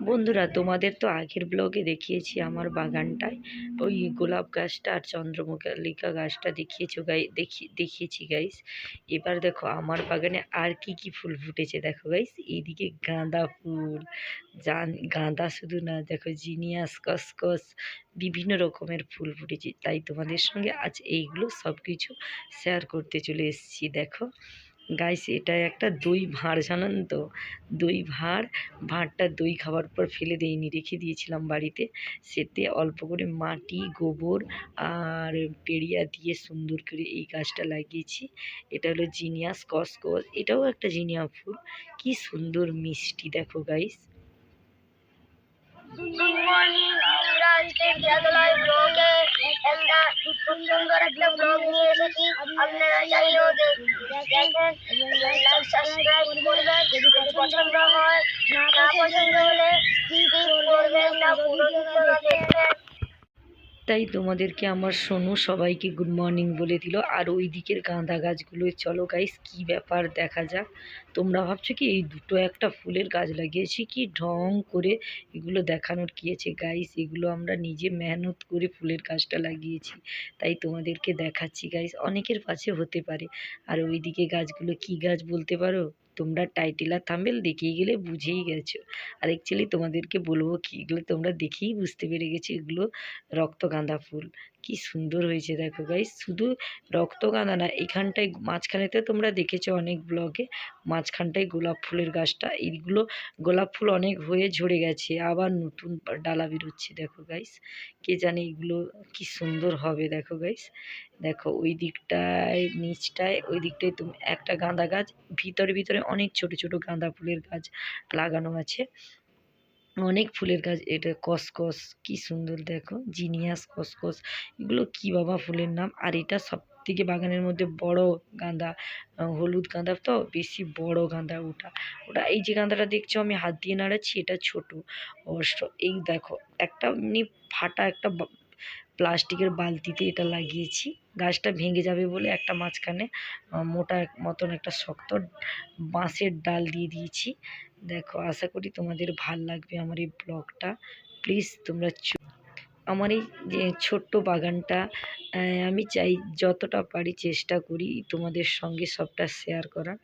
বন্ধুরা, তোমাদের তো আগের ব্লগে দেখিয়েছি আমার বাগানটায়। ওই গোলাপ গাছটা আর চন্দ্রমল্লিকা গাছটা দেখিয়েছো গাই, দেখি, দেখিয়েছি গাইস এবার দেখো, আমার বাগানে আর কি কি ফুল ফুটেছে দেখো গাইস এইদিকে গাঁদা ফুল, জান, গাঁদা শুধু না, দেখো জিনিয়াস, কসকস, বিভিন্ন রকমের ফুল ফুটেছে। তাই তোমাদের সঙ্গে আজ এইগুলো সব কিছু শেয়ার করতে চলে এসেছি, দেখো। গাইস এটা একটা দই ভাঁড়, জানেন তো? দই ভাঁড়, ভাঁড়টা দই খাওয়ার পর ফেলে দেইনি, রেখে দিয়েছিলাম বাড়িতে। সেতে অল্প করে মাটি, গোবর আর পেড়িয়া দিয়ে সুন্দর করে এই গাছটা লাগিয়েছি। এটা হলো জিনিয়াস কসকস, এটাও একটা জিনিয়া ফুল। কি সুন্দর মিষ্টি, দেখো গাইস। আপনারা দেখেন লাইক সাবস্ক্রাইব করবেন যদি পছন্দ হয় না পছন্দ হলে স্কিপ করবেন না পুরো ভিডিওটা দেখবেন তাই তোমাদেরকে আমার সোনু সবাইকে গুড মর্নিং বলে দিল। আর ওই দিকের গাঁদা গাছগুলো চলো গাইস কি ব্যাপার দেখা যাক। তোমরা ভাবছ কি এই দুটো একটা ফুলের গাছ লাগিয়েছি কি ঢং করে এগুলো দেখানোর কি আছে গাইস এগুলো আমরা নিজে মেহনত করে ফুলের গাছটা লাগিয়েছি, তাই তোমাদেরকে দেখাচ্ছি গাইস অনেকের পাশে হতে পারে। আর ওই দিকে গাছগুলো কি গাছ বলতে পারো? তোমরা টাইটেল আর থাম্বেল দেখিয়ে গেলে বুঝেই গেছো। আর অ্যাকচুয়ালি তোমাদেরকে বলব কি এগুলো তোমরা দেখেই বুঝতে পেরে গেছো এগুলো রক্তগাঁদা ফুল। কি সুন্দর হয়েছে দেখো গাইস শুধু রক্তগাঁদা না এখানটায় মাঝখানেতে তোমরা দেখেছ অনেক ব্লগে মাঝখানটায় গোলাপ ফুলের গাছটা। এইগুলো গোলাপ ফুল অনেক হয়ে ঝরে গেছে আবার নতুন ডালা বেরোচ্ছে দেখো গাইস কে জানে এগুলো কি সুন্দর হবে দেখো গাইস দেখো, ওই দিকটায়, নিচটায়, ওই দিকটায় তুমি একটা গাঁদা গাছ, ভিতরে ভিতরে অনেক ছোট ছোট গাঁদা ফুলের গাছ লাগানো আছে। অনেক ফুলের গাছ, এটা কসকস, কি সুন্দর দেখো, জিনিয়াস কসকস, এগুলো কি বাবা ফুলের নাম? আর এটা সব থেকে বাগানের মধ্যে বড় গাঁদা হলুদ গাঁদা তো, বেশি বড় গাঁদা ওটা। ওটা এই যে গাঁদাটা দেখছ, আমি হাত দিয়ে নাড়াচ্ছি, এটা ছোট অবশ্য। এই দেখো, একটা এমনি ফাটা একটা প্লাস্টিকের বালতিতে এটা লাগিয়েছি। গাছটা ভেঙে যাবে বলে একটা মাঝখানে মোটা মতন একটা শক্ত বাঁশের ডাল দিয়ে দিয়েছি। দেখো, আশা করি তোমাদের ভালো লাগবে আমার এই ব্লগটা। প্লিজ তোমরা আমার এই যে ছোট্ট বাগানটা আমি চাই যতটা পারি চেষ্টা করি তোমাদের সঙ্গে সবটা শেয়ার করার।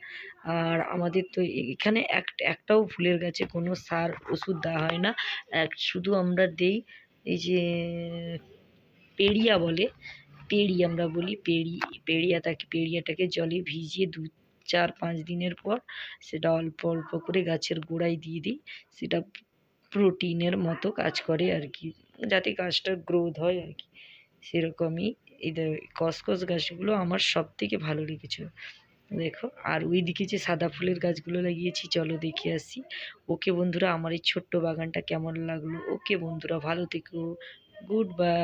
আর আমাদের তো এখানে এক, একটাও ফুলের গাছে কোনো সার ওষুধ দেওয়া হয় না। এক, শুধু আমরা দেই এই যে, পেড়িয়া বলে পেড়ি আমরা বলি, পেড়ি, পেড়িয়াটাকে পেড়িয়াটাকে জলে ভিজিয়ে দু, চার, পাঁচ দিনের পর সেটা অল্প অল্প করে গাছের গোড়ায় দিয়ে দিই। সেটা প্রোটিনের মতো কাজ করে আর কি, যাতে গাছটার গ্রোথ হয় আর কি। সেরকমই এদের কসকস গাছগুলো আমার সব থেকে ভালো লেগেছে। দেখো, আর ওই দিকে যে সাদা ফুলের গাছগুলো লাগিয়েছি, চলো দেখে আসি। ওকে বন্ধুরা, আমার এই ছোট্ট বাগানটা কেমন লাগল? ওকে বন্ধুরা, ভালো থেকো। Good bye